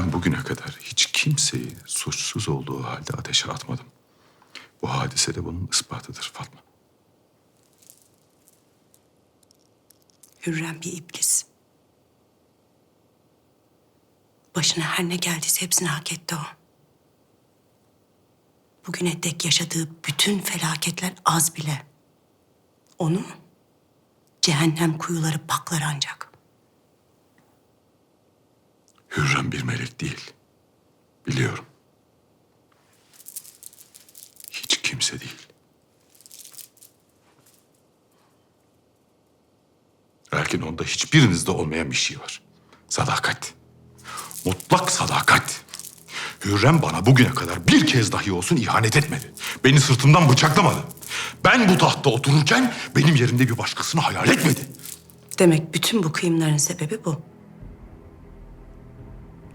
Ben bugüne kadar hiç kimseyi suçsuz olduğu halde ateşe atmadım. Bu hadise de bunun ispatıdır Fatma. Hürrem bir iblis. Başına her ne geldiyse hepsini hak etti o. Bugüne dek yaşadığı bütün felaketler az bile. Onu cehennem kuyuları paklar ancak. Hürrem bir melek değil. Biliyorum. Hiç kimse değil. Lakin onda hiçbirinizde olmayan bir şey var. Sadakat. Mutlak sadakat. Hürrem bana bugüne kadar bir kez dahi olsun ihanet etmedi. Beni sırtımdan bıçaklamadı. Ben bu tahtta otururken benim yerimde bir başkasını hayal etmedi. Demek bütün bu kıyımların sebebi bu.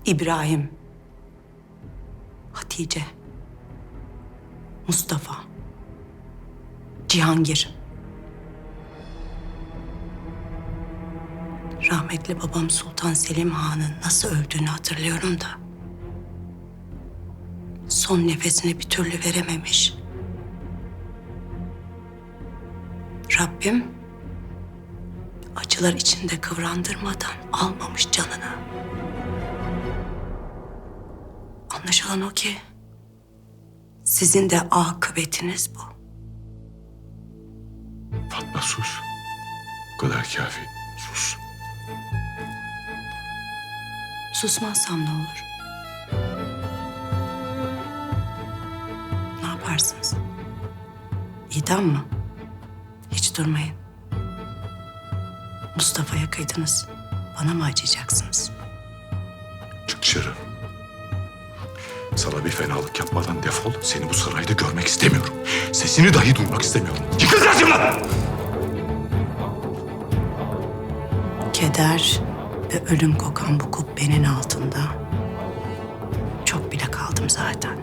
İbrahim, Hatice, Mustafa, Cihangir. Rahmetli babam Sultan Selim Han'ın nasıl öldüğünü hatırlıyorum da. Son nefesini bir türlü verememiş. Rabbim acılar içinde kıvrandırmadan almamış canını. Anlaşılan o ki sizin de akıbetiniz bu. Fatma sus. Bu kadar kafi. Sus. Susmazsam ne olur? Ne yaparsınız? İdam mı? Hiç durmayın. Mustafa'ya kıydınız. Bana mı acıyacaksınız? Çık dışarı. Sana bir fenalık yapmadan defol. Seni bu sarayda görmek istemiyorum. Sesini dahi duymak istemiyorum. Yıkıl karşımdan! Keder ve ölüm kokan bu kubbenin altında çok bile kaldım zaten.